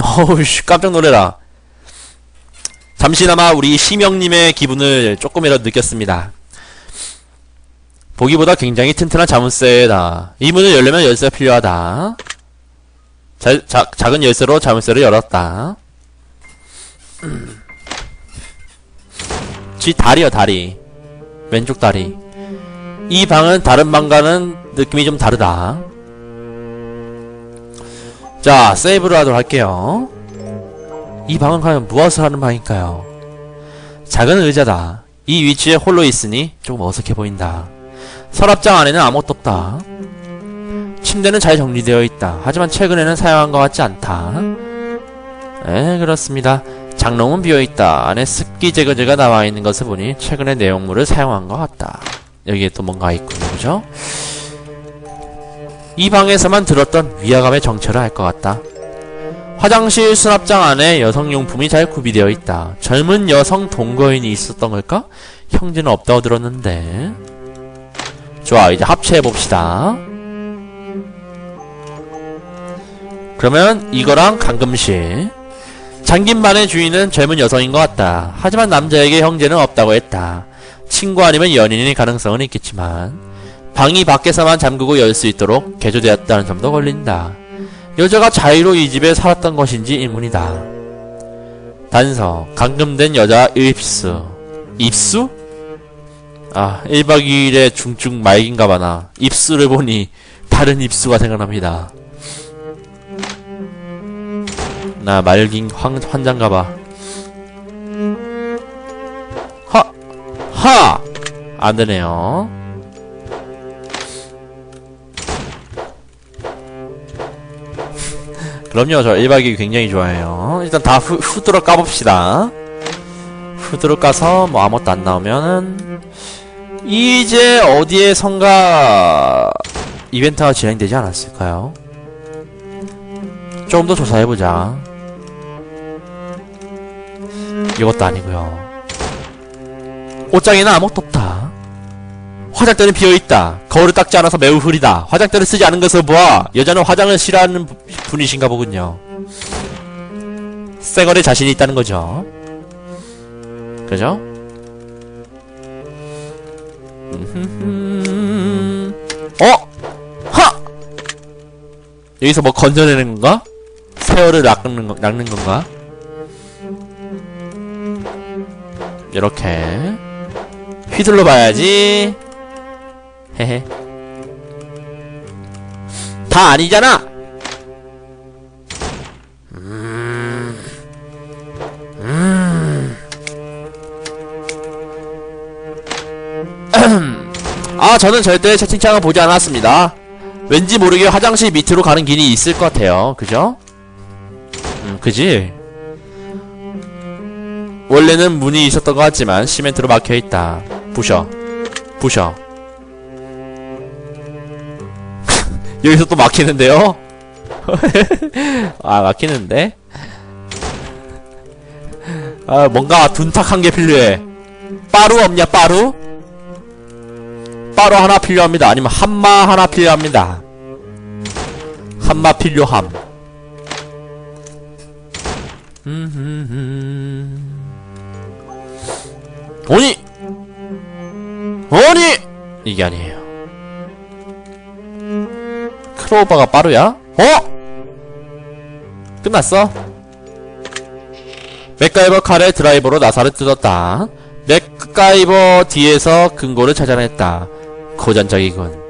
어우씨 깜짝 놀래라. 잠시나마 우리 심영님의 기분을 조금이라도 느꼈습니다. 보기보다 굉장히 튼튼한 자물쇠다. 이 문을 열려면 열쇠가 필요하다. 자, 자, 작은 열쇠로 자물쇠를 열었다. 쥐 다리요 다리. 왼쪽 다리. 이 방은 다른 방과는 느낌이 좀 다르다 자 세이브를 하도록 할게요. 이 방은 과연 무엇을 하는 방일까요? 작은 의자다. 이 위치에 홀로 있으니 조금 어색해 보인다. 서랍장 안에는 아무것도 없다. 침대는 잘 정리되어 있다. 하지만 최근에는 사용한 것 같지 않다. 에 그렇습니다. 장롱은 비어있다. 안에 습기 제거제가 나와 있는 것을 보니 최근에 내용물을 사용한 것 같다. 여기에 또 뭔가 있군요. 그죠 이 방에서만 들었던 위화감의 정체를 알 것 같다. 화장실 수납장 안에 여성용품이 잘 구비되어 있다. 젊은 여성 동거인이 있었던 걸까? 형제는 없다고 들었는데. 좋아, 이제 합체해봅시다. 그러면 이거랑 감금실. 잠긴 반의 주인은 젊은 여성인 것 같다. 하지만 남자에게 형제는 없다고 했다. 친구 아니면 연인일 가능성은 있겠지만. 방이 밖에서만 잠그고 열 수 있도록 개조되었다는 점도 걸린다. 여자가 자유로 이 집에 살았던 것인지 의문이다. 단서, 감금된 여자 입수. 입수? 아, 1박 2일의 중증 말긴가 봐 나. 입수를 보니 다른 입수가 생각납니다. 나 말긴 황, 환장가 봐. 하! 하! 안 되네요. 그럼요, 저 1박 2일 굉장히 좋아해요. 일단 다 후, 후드로 까봅시다. 후드로 까서 뭐 아무것도 안 나오면은 이제 어디에선가 이벤트가 진행되지 않았을까요? 조금 더 조사해보자. 이것도 아니고요. 옷장에는 아무것도 없다. 화장대는 비어있다. 거울을 닦지 않아서 매우 흐리다. 화장대를 쓰지 않은 것을 보아 여자는 화장을 싫어하는 부- 분이신가 보군요. 쌩얼에 자신이 있다는 거죠. 그죠? 어? 하! 여기서 뭐 건져내는 건가? 세월을 낚는, 거- 낚는 건가? 이렇게 휘둘러 봐야지. 헤헤. 다 아니잖아. 음. 음. 아, 저는 절대 채팅창을 보지 않았습니다. 왠지 모르게 화장실 밑으로 가는 길이 있을 것 같아요. 그죠? 음, 그지? 원래는 문이 있었던 것 같지만 시멘트로 막혀 있다. 부셔. 부셔. 여기서 또 막히는데요? 아, 막히는데? 아, 뭔가 둔탁한 게 필요해. 빠루 없냐, 빠루? 빠루 하나 필요합니다. 아니면 한마 하나 필요합니다. 한마 필요함. 음, 아니! 아니! 이게 아니에요. 크로버가 빠루야? 어? 끝났어? 맥가이버 칼의 드라이버로 나사를 뜯었다. 맥가이버 뒤에서 금고를 찾아냈다. 고전적이군.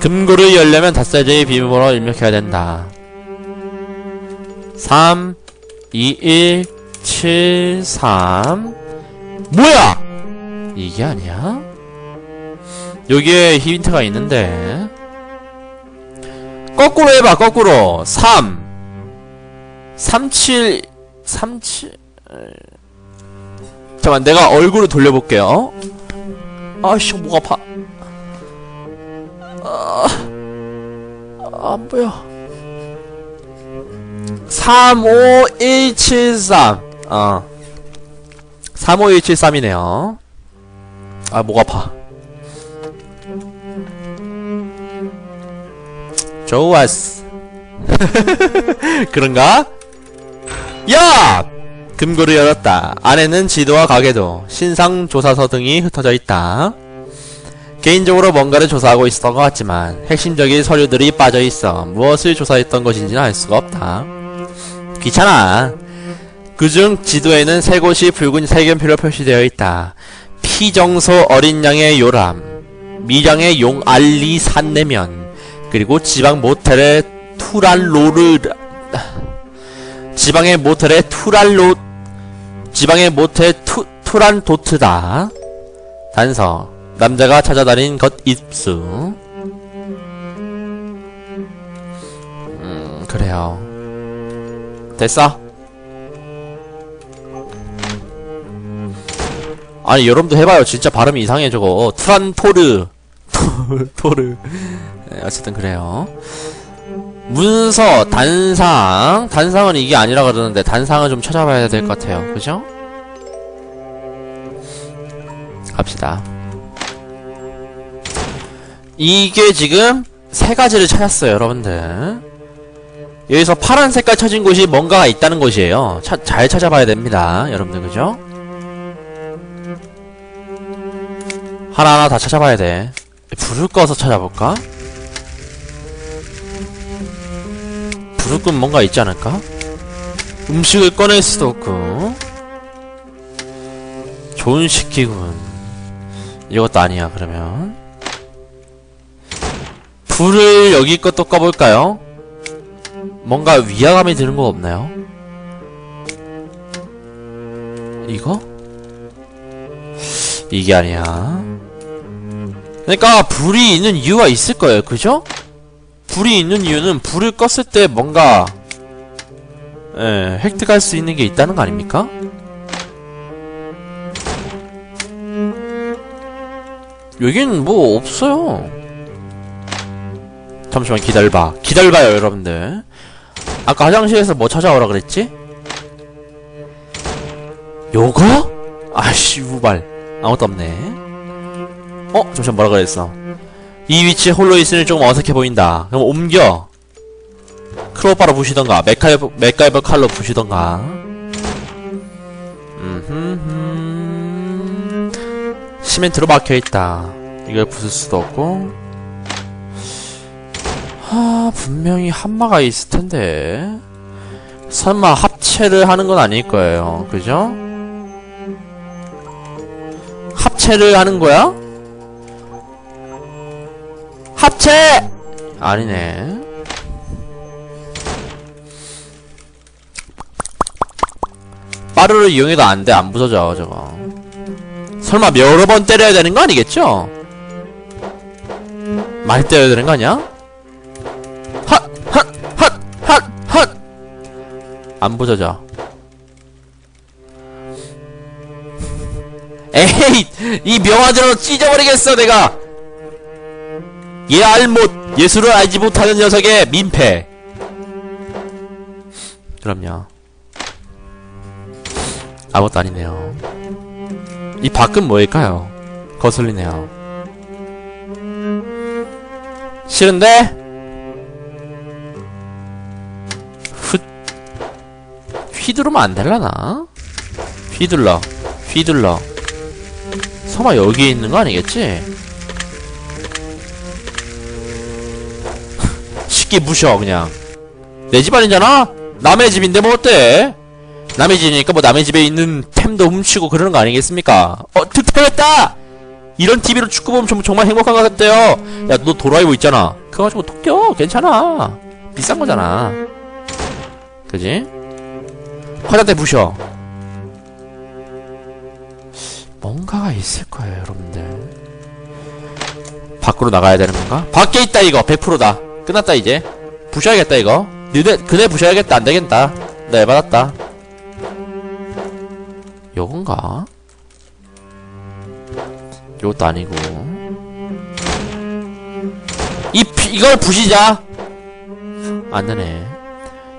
금고를 열려면 닷새제의 비밀번호 입력해야 된다. 3, 2, 1, 7, 3. 뭐야! 이게 아니야? 여기에 힌트가 있는데. 거꾸로 해봐, 거꾸로. 3. 37, 37. 잠깐만, 내가 얼굴을 돌려볼게요. 아씨, 목 아파. 아, 안 보여. 35173. 어. 35173이네요. 아, 목 아파. 좋았어. 그런가? 야! 금고를 열었다. 안에는 지도와 가계도, 신상 조사서 등이 흩어져 있다. 개인적으로 뭔가를 조사하고 있었던 것 같지만 핵심적인 서류들이 빠져 있어 무엇을 조사했던 것인지는 알 수가 없다. 귀찮아. 그중 지도에는 세 곳이 붉은 색연표로 표시되어 있다. 피정소 어린 양의 요람, 미량의 용 알리 산내면, 그리고 지방 모텔의 투랄로르 지방의 모텔의 투랄로 지방의 모텔 투 투란도트다. 단서 남자가 찾아다닌 것 입수. 음 그래요. 됐어. 아니 여러분도 해봐요. 진짜 발음이 이상해 저거. 투란토르. 토- 토르. 네, 어쨌든 그래요. 문서, 단상. 단상은 이게 아니라 그러는데 단상은 좀 찾아봐야 될 것 같아요. 그죠? 갑시다. 이게 지금 세 가지를 찾았어요, 여러분들. 여기서 파란 색깔 쳐진 곳이 뭔가가 있다는 곳이에요. 차- 잘 찾아봐야 됩니다, 여러분들, 그죠? 하나하나 다 찾아봐야 돼. 불을 꺼서 찾아볼까? 끄면 뭔가 있지 않을까? 음식을 꺼낼 수도 없고 좋은 식기군 이것도 아니야 그러면 불을 여기 것도 꺼볼까요? 뭔가 위화감이 드는 거 없나요? 이거? 이게 아니야 그러니까 불이 있는 이유가 있을 거예요 그죠? 불이 있는 이유는 불을 껐을 때 뭔가 예, 획득할 수 있는 게 있다는 거 아닙니까? 여긴 뭐 없어요. 잠시만 기다려봐. 기다려봐요, 여러분들. 아까 화장실에서 뭐 찾아오라 그랬지? 요거? 아씨, 우발. 아무것도 없네. 어? 잠시만 뭐라 그랬어? 이 위치에 홀로 있으니 조금 어색해 보인다. 그럼 옮겨. 크로바로 부시던가, 맥가이버, 맥가이버 칼로 부시던가. 시멘트로 막혀있다. 이걸 부술 수도 없고. 하, 분명히 한마가 있을 텐데. 설마 합체를 하는 건 아닐 거예요. 그죠? 합체를 하는 거야? 합체! 아니네. 빠르를 이용해도 안 돼. 안 부서져, 저거. 설마 여러 번 때려야 되는 거 아니겠죠? 많이 때려야 되는 거 아니야? 핫! 핫! 핫! 핫! 핫! 안 부서져. 에이! 이 명화대로 찢어버리겠어, 내가! 예 알못 예술을 알지 못하는 녀석의 민폐. 그럼요. 아무것도 아니네요. 이 밖은 뭐일까요? 거슬리네요. 싫은데? 훗 휘두르면 안 될라나? 휘둘러 휘둘러. 설마 여기에 있는 거 아니겠지? 쉽게 부셔 그냥 내 집 아니잖아? 남의 집인데 뭐 어때? 남의 집이니까 뭐 남의 집에 있는 템도 훔치고 그러는 거 아니겠습니까? 어 득템했다! 이런 TV로 축구 보면 좀 정말 행복한 것 같대요 야 너 도라이버 있잖아 그거 가지고 토껴 괜찮아 비싼 거잖아 그지? 화장대 부셔 뭔가가 있을 거예요 여러분들 밖으로 나가야 되는 건가? 밖에 있다 이거 100%다 끝났다 이제. 부셔야겠다 이거. 너네 그네 부셔야겠다. 안되겠다. 네 받았다. 요건가? 요것도 아니고. 이 피- 이걸 부시자. 안되네.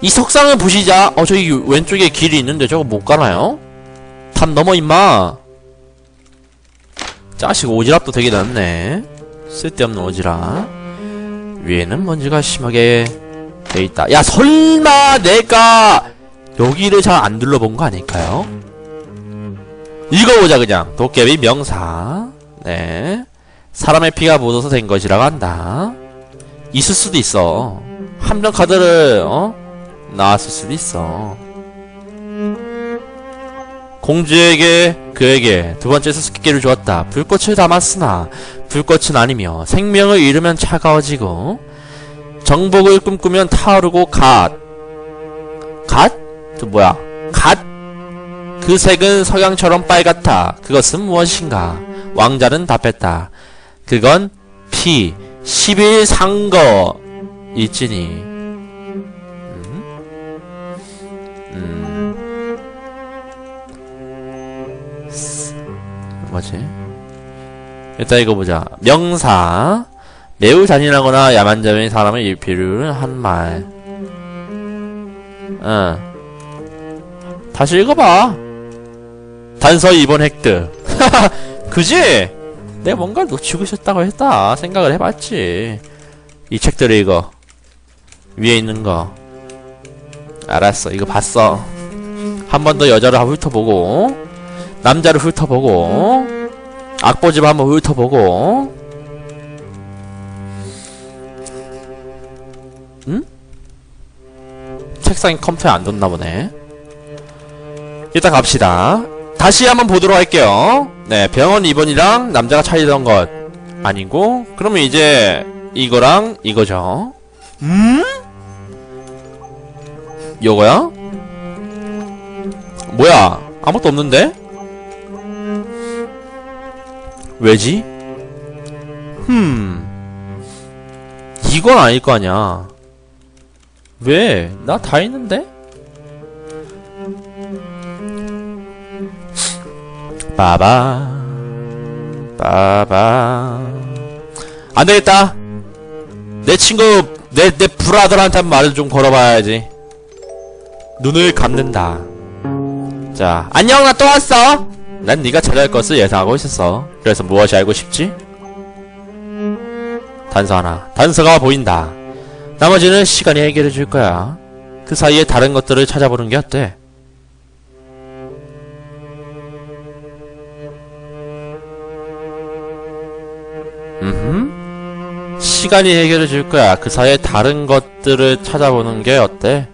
이 석상을 부시자. 어 저기 왼쪽에 길이 있는데 저거 못 가나요? 탑 넘어 임마. 짜식 오지랖도 되게 넓네. 쓸데없는 오지랖 위에는 먼지가 심하게 여기 있다. 야, 설마 내가 여기를 잘 안 둘러본 거 아닐까요? 읽어보자, 그냥. 도깨비 명사. 네. 사람의 피가 묻어서 된 것이라고 한다. 있을 수도 있어. 함정 카드를, 어? 나왔을 수도 있어. 공주에게 그에게 두 번째 수수께끼를 주었다. 불꽃을 담았으나 불꽃은 아니며 생명을 잃으면 차가워지고 정복을 꿈꾸면 타오르고 갓. 갓? 저 뭐야? 갓? 그 색은 석양처럼 빨갛다. 그것은 무엇인가? 왕자는 답했다. 그건 피, 10일 상거 일지니. 뭐지? 일단 이거 보자. 명사. 매우 잔인하거나 야만적인 사람을 일필을 한 말. 응. 다시 읽어봐. 단서 2번 획득. 그지? 내가 뭔가 놓치고 있었다고 했다. 생각을 해봤지. 이 책들을 읽어. 위에 있는 거. 알았어. 이거 봤어. 한 번 더 여자를 훑어보고, 남자를 훑어보고, 악보집 한번 훑어보고, 응? 책상에 컴퓨터에 안 뒀나 보네. 일단 갑시다. 다시 한번 보도록 할게요. 네, 병원 입원이랑 남자가 차이던 것 아니고, 그러면 이제 이거랑 이거죠. 음? 요거야? 뭐야? 아무것도 없는데? 왜지? 흠. 이건 아닐 거 아니야. 왜? 나 다 있는데? 빠바 빠바 안 되겠다. 내 친구 내 내 브라더한테 말을 좀 걸어봐야지. 눈을 감는다. 자, 안녕 나 또 왔어. 난 네가 찾아올 것을 예상하고 있었어. 그래서 무엇이 알고 싶지? 단서 하나. 단서가 보인다. 나머지는 시간이 해결해 줄 거야. 그 사이에 다른 것들을 찾아보는 게 어때? 음. 시간이 해결해 줄 거야. 그 사이에 다른 것들을 찾아보는 게 어때?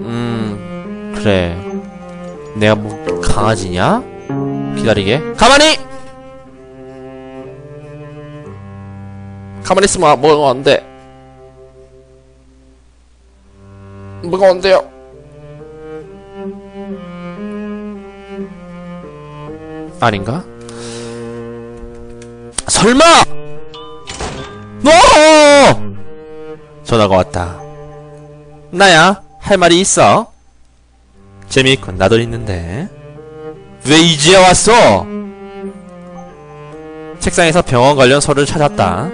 음, 그래. 내가 뭐 강아지냐? 기다리게. 가만히! 가만히 있으면 뭐가 안 돼. 뭐가 안 돼요? 아닌가? 설마! 노! 전화가 왔다. 나야, 할 말이 있어. 재미있군, 나도 있는데. 왜 이제 왔어? 책상에서 병원 관련 서류를 찾았다.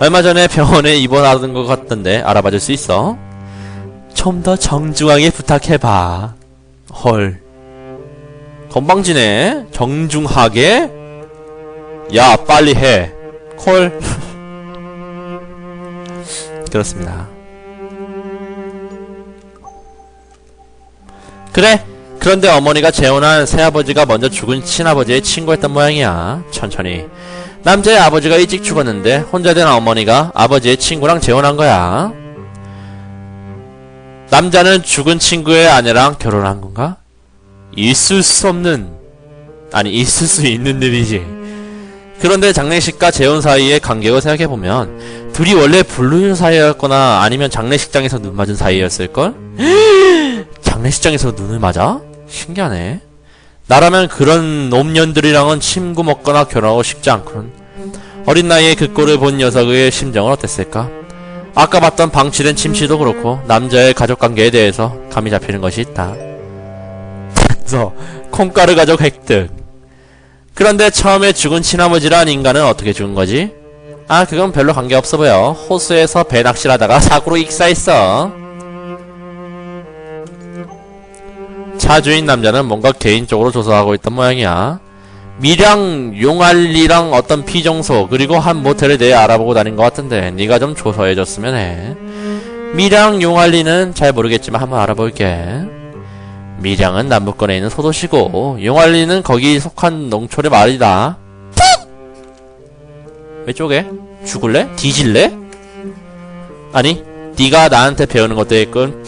얼마 전에 병원에 입원하던 것 같던데 알아봐 줄 수 있어? 좀 더 정중하게 부탁해봐. 헐. 건방지네. 정중하게? 야, 빨리 해. 콜. 그렇습니다. 그래. 그런데 어머니가 재혼한 새아버지가 먼저 죽은 친아버지의 친구였던 모양이야. 천천히. 남자의 아버지가 일찍 죽었는데 혼자 된 어머니가 아버지의 친구랑 재혼한 거야. 남자는 죽은 친구의 아내랑 결혼한 건가? 있을 수 없는 아니 있을 수 있는 일이지. 그런데 장례식과 재혼 사이의 간격을 생각해보면 둘이 원래 불륜 사이였거나 아니면 장례식장에서 눈 맞은 사이였을걸? 장례식장에서 눈을 맞아? 신기하네. 나라면 그런 놈년들이랑은 친구 먹거나 결혼하고 싶지 않군. 어린 나이에 그 꼴을 본 녀석의 심정은 어땠을까? 아까 봤던 방치된 침실도 그렇고 남자의 가족관계에 대해서 감이 잡히는 것이 있다. 그래서 콩가루 가족 획득. 그런데 처음에 죽은 친아버지란 인간은 어떻게 죽은 거지? 아 그건 별로 관계없어 보여. 호수에서 배 낚시를 하다가 사고로 익사했어. 차 주인 남자는 뭔가 개인적으로 조사하고 있던 모양이야. 미량 용알리랑 어떤 피정소 그리고 한 모텔을 내 알아보고 다닌 것 같은데 네가 좀 조사해줬으면 해 미량 용알리는 잘 모르겠지만 한번 알아볼게 미량은 남부권에 있는 소도시고 용알리는 거기 속한 농촌의 말이다 왜 쪼개? 죽을래? 뒤질래? 아니 네가 나한테 배우는 것도 있군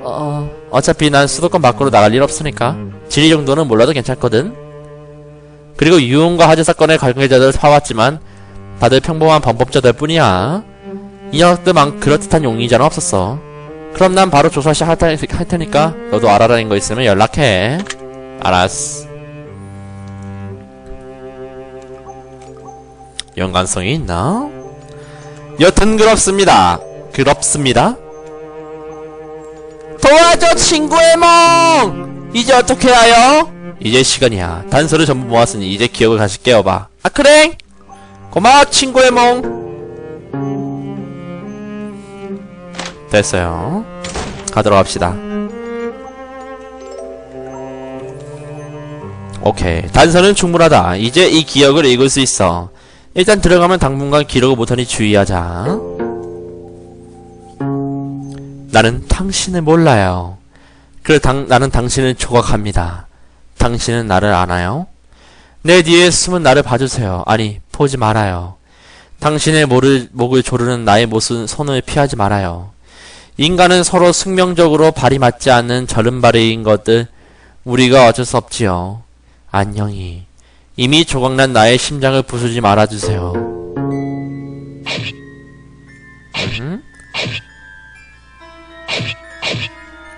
어, 어차피 난 수도권 밖으로 나갈 일 없으니까 지리 정도는 몰라도 괜찮거든 그리고 유흥과 화재 사건의 관계자들 사왔지만 다들 평범한 범법자들 뿐이야. 이 녀석들만 그럴듯한 용의자는 없었어. 그럼 난 바로 조사 시작할 할 테니까 너도 알아라는 거 있으면 연락해. 알았어. 연관성이 있나? 여튼 그렇습니다. 그렇습니다. 도와줘 친구의 몽! 이제 어떻게 하여? 이제 시간이야. 단서를 전부 모았으니 이제 기억을 다시 깨워봐. 아 그래? 고마워 친구의 몽. 됐어요. 가도록 합시다. 오케이. 단서는 충분하다. 이제 이 기억을 읽을 수 있어. 일단 들어가면 당분간 기록을 못하니 주의하자. 나는 당신을 몰라요. 그래, 당, 나는 당신을 조각합니다. 당신은 나를 아나요? 내 뒤에 숨은 나를 봐주세요. 아니, 보지 말아요. 당신의 모를, 목을 조르는 나의 모습, 손을 피하지 말아요. 인간은 서로 숙명적으로 발이 맞지 않는 저른발이인 것들, 우리가 어쩔 수 없지요. 안녕히. 이미 조각난 나의 심장을 부수지 말아주세요. 음?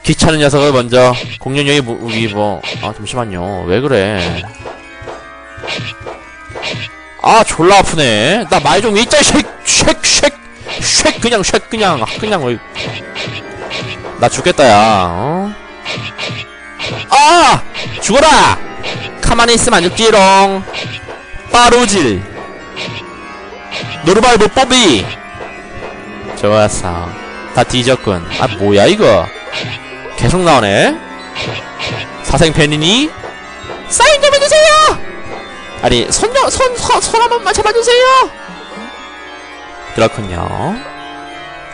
귀찮은 녀석을 먼저 공룡형이 무기 뭐, 아, 잠시만요. 왜 그래? 아, 졸라 아프네. 나 말 좀 있자, 쉑, 쉑, 쉑, 쉑, 그냥, 쉑, 그냥, 아, 그냥, 어이. 나 죽겠다, 야, 어? 아! 죽어라! 가만히 있으면 안 죽지롱. 빠루질. 노르발브 뽀비. 좋았어. 다 뒤졌군. 아, 뭐야, 이거. 계속 나오네. 사생 팬이니? 사인 좀 해주세요! 아니, 손, 손, 손, 손 한 번만 잡아주세요! 그렇군요.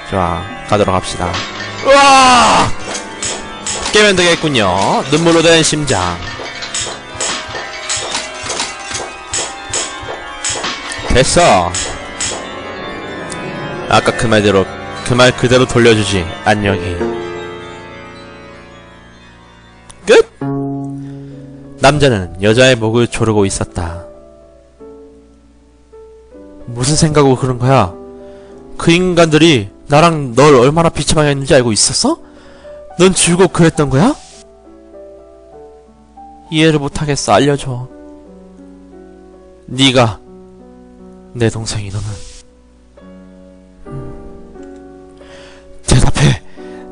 좋아, 가도록 합시다. 우와! 깨면 되겠군요. 눈물로 된 심장. 됐어. 아까 그 말대로, 그 말 그대로 돌려주지. 안녕히. 끝! 남자는 여자의 목을 조르고 있었다. 무슨 생각으로 그런 거야? 그 인간들이 나랑 널 얼마나 비참하게 했는지 알고 있었어? 넌 죽고 그랬던 거야? 이해를 못하겠어. 알려줘. 네가 내 동생이 너는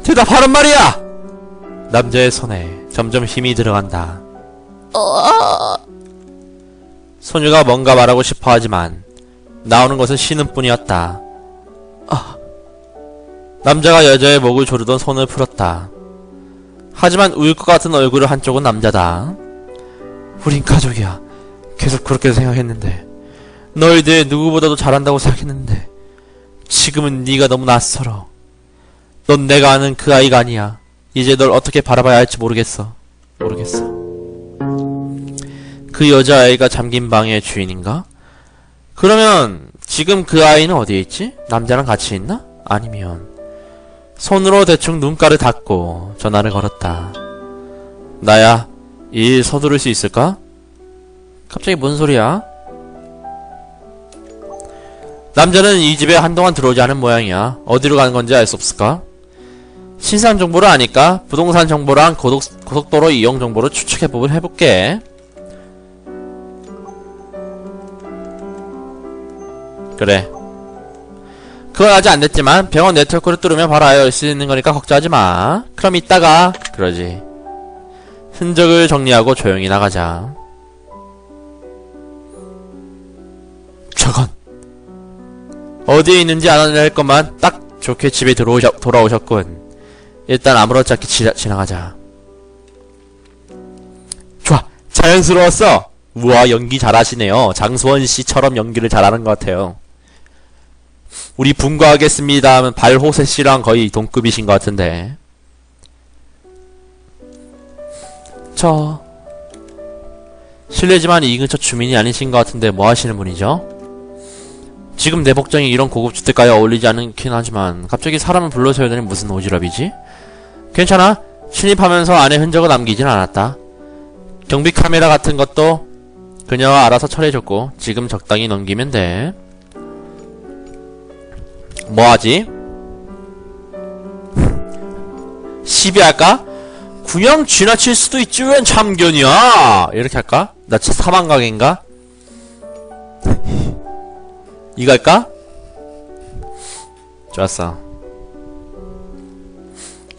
대답하란 말이야. 남자의 손에 점점 힘이 들어간다. 소녀가 뭔가 말하고 싶어 하지만 나오는 것은 신음 뿐이었다. 아. 남자가 여자의 목을 조르던 손을 풀었다. 하지만 울 것 같은 얼굴을 한 쪽은 남자다. 우린 가족이야. 계속 그렇게 생각했는데. 너에 대해 누구보다도 잘한다고 생각했는데. 지금은 네가 너무 낯설어. 넌 내가 아는 그 아이가 아니야. 이제 널 어떻게 바라봐야 할지 모르겠어. 모르겠어. 그 여자아이가 잠긴 방의 주인인가? 그러면 지금 그 아이는 어디에 있지? 남자랑 같이 있나? 아니면 손으로 대충 눈가를 닦고 전화를 걸었다. 나야, 이일 서두를 수 있을까? 갑자기 뭔 소리야? 남자는 이 집에 한동안 들어오지 않은 모양이야. 어디로 가는 건지 알 수 없을까? 신상 정보를 아니까 부동산 정보랑 고속, 고속도로 이용 정보를 추측해 보면 해볼게. 그래. 그건 아직 안 됐지만 병원 네트워크를 뚫으면 바로 알 수 있는 거니까 걱정하지 마. 그럼 이따가 그러지. 흔적을 정리하고 조용히 나가자. 저건 어디에 있는지 알아낼 것만 딱 좋게 집에 들어오셨, 돌아오셨군. 일단 아무렇지 않게 지, 지나가자. 좋아, 자연스러웠어. 우와 연기 잘하시네요. 장수원 씨처럼 연기를 잘하는 것 같아요. 우리 분가하겠습니다 하면 발호세 씨랑 거의 동급이신 것 같은데. 저 실례지만 이 근처 주민이 아니신 것 같은데 뭐 하시는 분이죠? 지금 내 복장이 이런 고급 주택가에 어울리지 않긴 하지만 갑자기 사람을 불러서야 되니 무슨 오지랖이지? 괜찮아. 침입하면서 안에 흔적을 남기진 않았다. 경비 카메라 같은 것도 그녀가 알아서 처리해줬고 지금 적당히 넘기면 돼. 뭐하지? 시비할까? 그냥 지나칠 수도 있지 웬 참견이야 이렇게 할까? 나 사망각인가? 이거 할까? 좋았어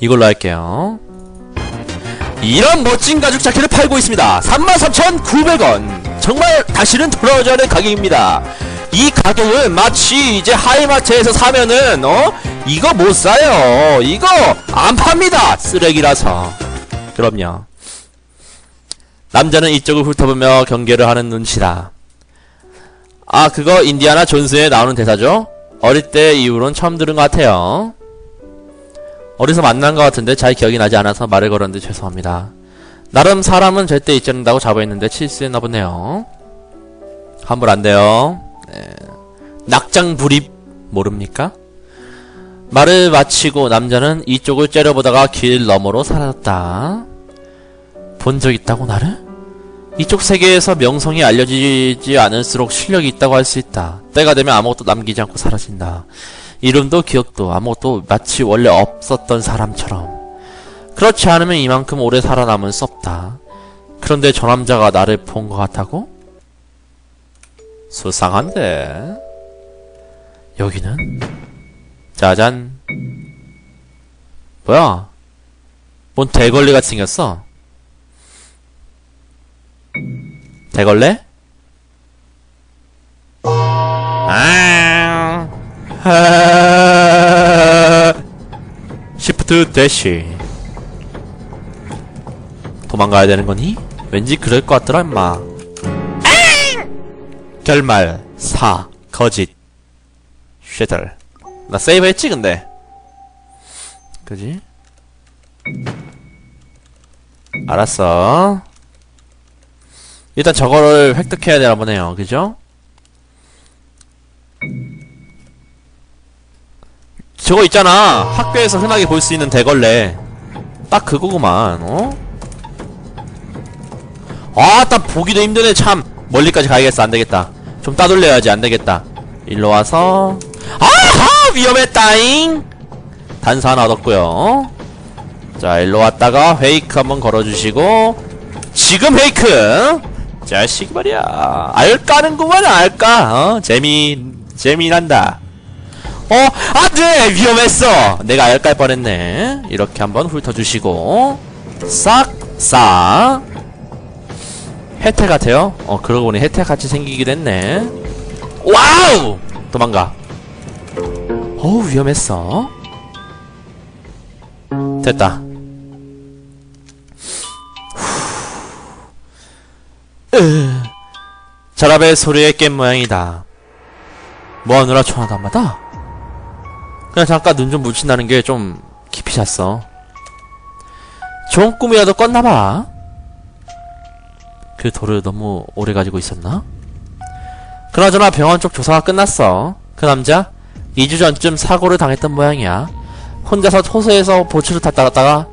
이걸로 할게요. 이런 멋진 가죽 자켓을 팔고 있습니다. 33,900원. 정말 다시는 돌아오지 않을 가격입니다. 이 가격은 마치 이제 하이마트에서 사면은 어? 이거 못 사요. 이거 안 팝니다. 쓰레기라서. 그럼요. 남자는 이쪽을 훑어보며 경계를 하는 눈치다 아 그거 인디아나 존스에 나오는 대사죠? 어릴 때 이후로는 처음 들은 것 같아요 어디서 만난 것 같은데 잘 기억이 나지 않아서 말을 걸었는데 죄송합니다 나름 사람은 절대 잊지 않는다고 자부했는데 실수했나 보네요 환불 안 돼요 네. 낙장 불입 모릅니까? 말을 마치고 남자는 이쪽을 째려보다가 길 너머로 사라졌다. 본 적 있다고 나를? 이쪽 세계에서 명성이 알려지지 않을수록 실력이 있다고 할 수 있다. 때가 되면 아무것도 남기지 않고 사라진다. 이름도 기억도 아무것도 마치 원래 없었던 사람처럼. 그렇지 않으면 이만큼 오래 살아남을 수 없다. 그런데 저 남자가 나를 본 것 같다고? 수상한데. 여기는? 짜잔. 뭐야? 뭔 대걸레 같이 생겼어? 대걸레? 아, 하, 시프트 대시. 도망가야 되는 거니? 왠지 그럴 것 같더라, 임마. 결말, 사, 거짓, 쉐들. 나 세이브 했지, 근데. 그지? 알았어. 일단 저거를 획득해야 되나 보네요. 그죠? 저거 있잖아. 학교에서 흔하게 볼 수 있는 대걸레. 딱 그거구만, 어? 아, 딱 보기도 힘드네, 참. 멀리까지 가야겠어, 안 되겠다. 좀 따돌려야지, 안 되겠다. 일로 와서. 아하! 위험했다잉! 단서 하나 얻었고요 자, 일로 왔다가 페이크 한번 걸어주시고. 지금 페이크! 자식 말이야. 알까는구만, 알까? 어? 재미, 재미난다. 어, 안 돼! 위험했어! 내가 알깔 뻔했네. 이렇게 한번 훑어주시고. 싹, 싹. 혜택 같아요? 어, 그러고 보니 혜택 같이 생기기도 했네. 와우! 도망가. 어우, 위험했어. 됐다. 으, 저랍의 소리에 깬 모양이다. 뭐하느라 전화도 안 받아? 그냥 잠깐 눈 좀 묻힌다는 게 좀 깊이 잤어. 좋은 꿈이라도 꿨나봐. 그 돌을 너무 오래 가지고 있었나? 그나저나 병원 쪽 조사가 끝났어. 그 남자 2주 전쯤 사고를 당했던 모양이야. 혼자서 호수에서 보츠를 탔다 갔다가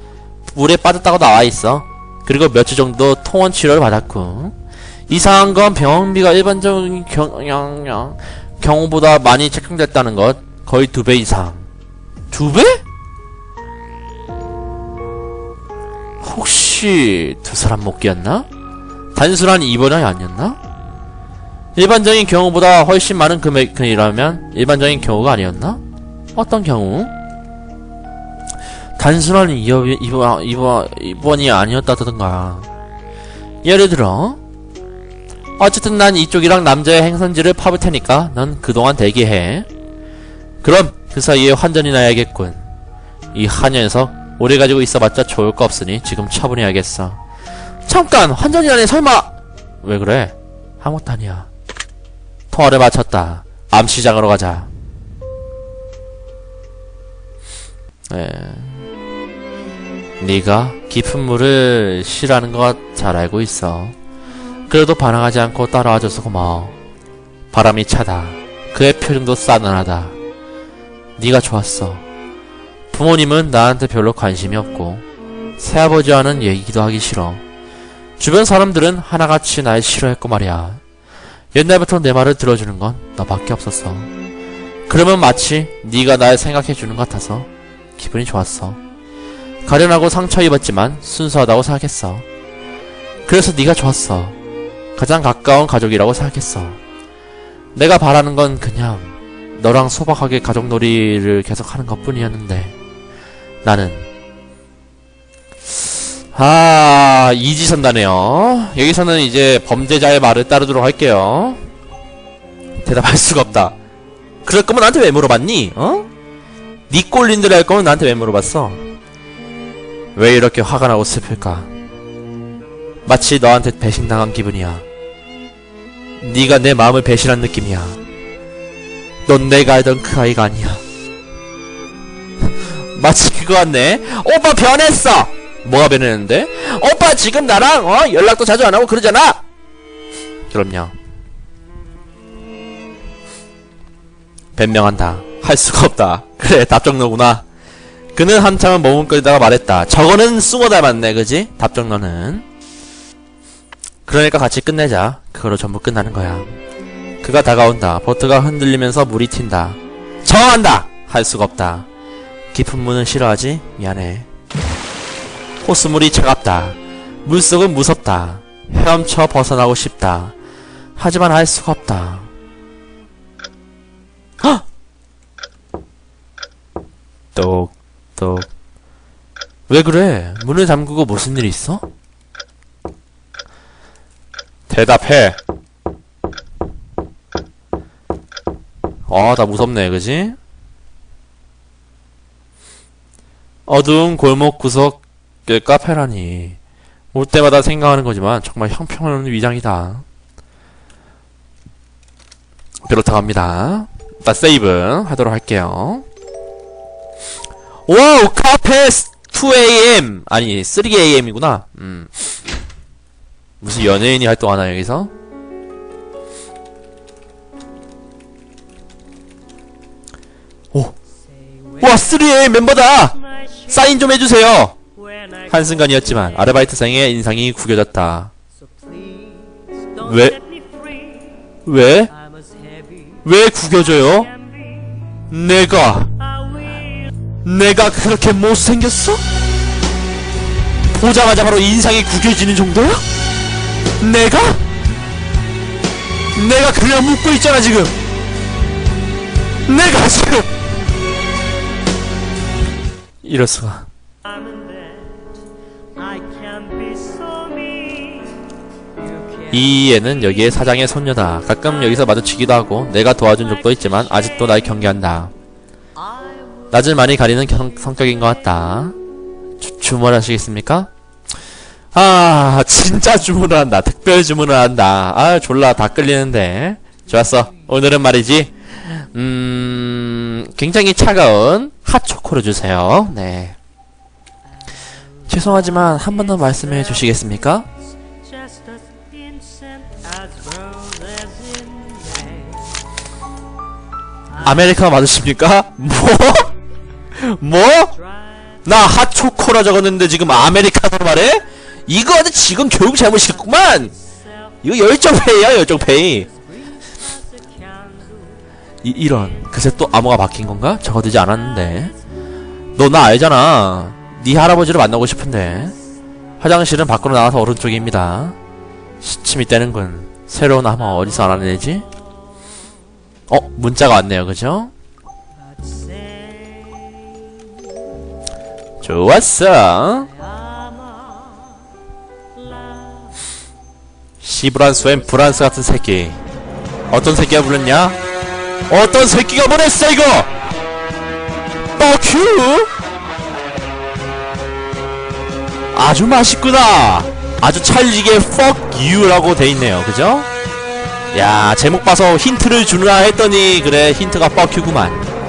물에 빠졌다고 나와 있어. 그리고 몇주 정도 통원 치료를 받았고. 이상한 건 병원비가 일반적인 경영 경우보다 많이 책정됐다는 것. 거의 두 배 이상. 두 배? 혹시 두 사람 못 끼었나? 단순한 입원이 아니었나? 일반적인 경우보다 훨씬 많은 금액이라면 일반적인 경우가 아니었나? 어떤 경우? 단순한 입원, 입원, 입원, 입원이 아니었다던가. 예를 들어, 어쨌든 난 이쪽이랑 남자의 행선지를 파볼 테니까 넌 그동안 대기해. 그럼 그 사이에 환전이 나야겠군. 이한 녀석 오래 가지고 있어봤자 좋을 거 없으니 지금 처분해야겠어. 잠깐 환전이라니 설마 왜 그래? 아무것도 아니야. 통화를 마쳤다. 암시장으로 가자. 예. 네가 깊은 물을 싫어하는 것 잘 알고 있어. 그래도 반항하지 않고 따라와줘서 고마워. 바람이 차다. 그의 표정도 싸늘하다. 네가 좋았어. 부모님은 나한테 별로 관심이 없고 새아버지와는 얘기도 하기 싫어. 주변 사람들은 하나같이 날 싫어했고 말이야. 옛날부터 내 말을 들어주는 건 너밖에 없었어. 그러면 마치 네가 날 생각해주는 것 같아서 기분이 좋았어. 가련하고 상처 입었지만 순수하다고 생각했어. 그래서 네가 좋았어. 가장 가까운 가족이라고 생각했어. 내가 바라는 건 그냥 너랑 소박하게 가족놀이를 계속하는 것 뿐이었는데 나는 아 이지선다네요. 여기서는 이제 범죄자의 말을 따르도록 할게요. 대답할 수가 없다. 그럴 거면 나한테 왜 물어봤니? 어? 네 꼴린들 할 거면 나한테 왜 물어봤어? 왜 이렇게 화가 나고 슬플까? 마치 너한테 배신당한 기분이야. 네가 내 마음을 배신한 느낌이야. 넌 내가 알던 그 아이가 아니야. 마치 그거 같네. 오빠 변했어. 뭐가 변했는데? 오빠 지금 나랑 어 연락도 자주 안 하고 그러잖아. 그럼요. 변명한다. 할 수가 없다. 그래 답정너구나. 그는 한참을 머뭇거리다가 말했다. 저거는 숭어 닮았네, 그지? 답정너는. 그러니까 같이 끝내자. 그거로 전부 끝나는 거야. 그가 다가온다. 보트가 흔들리면서 물이 튄다. 정한다! 할 수가 없다. 깊은 문은 싫어하지? 미안해. 호수물이 차갑다. 물속은 무섭다. 헤엄쳐 벗어나고 싶다. 하지만 할 수가 없다. 헉! 똑, 똑. 왜 그래? 문을 잠그고 무슨 일 있어? 대답해. 아, 나 무섭네, 그지? 어두운 골목 구석의 카페라니. 올 때마다 생각하는 거지만 정말 형편없는 위장이다. 그렇다고 합니다. 일단 세이브 하도록 할게요. 와우! 카페 2am! 아니, 3am이구나. 음. 무슨 연예인이 활동하나, 여기서? 와, 3am 멤버다! 사인 좀 해주세요! 한순간이었지만 아르바이트생의 인상이 구겨졌다. 왜? 왜? 왜 구겨져요? 내가 내가 그렇게 못생겼어? 보자마자 바로 인상이 구겨지는 정도야? 내가? 내가 그냥 묻고 있잖아 지금 내가 지금 이럴 수가 이 애는 여기에 사장의 손녀다. 가끔 여기서 마주치기도 하고 내가 도와준 적도 있지만 아직도 날 경계한다. 낯을 많이 가리는 성, 성격인 것 같다. 주, 주문 하시겠습니까? 아 진짜 주문을 한다. 특별 주문을 한다. 아 졸라 다 끌리는데. 좋았어. 오늘은 말이지. 음 굉장히 차가운 핫초코를 주세요. 네. 죄송하지만 한 번 더 말씀해 주시겠습니까? 아메리카노 맞으십니까? 뭐? 뭐? 나 핫초코라 적었는데 지금 아메리카노 말해? 이거 아주 지금 교육 잘못시켰구만! 이거 열정페이야 열정페이 이, 이런 그새 또 암호가 바뀐 건가? 적어두지 않았는데 너 나 알잖아 네 할아버지를 만나고 싶은데 화장실은 밖으로 나와서 오른쪽입니다 시침이 떼는군 새로운 암호 어디서 알아내지? 어? 문자가 왔네요 그죠? 좋았어 시브란스웬 브란스 같은 새끼 어떤 새끼가 불렀냐? 어떤 새끼가 보냈어 이거! 뻑큐! 아주 맛있구나! 아주 찰지게 fuck you라고 돼 있네요. 그죠? 야, 제목 봐서 힌트를 주나 했더니 그래 힌트가 you구만.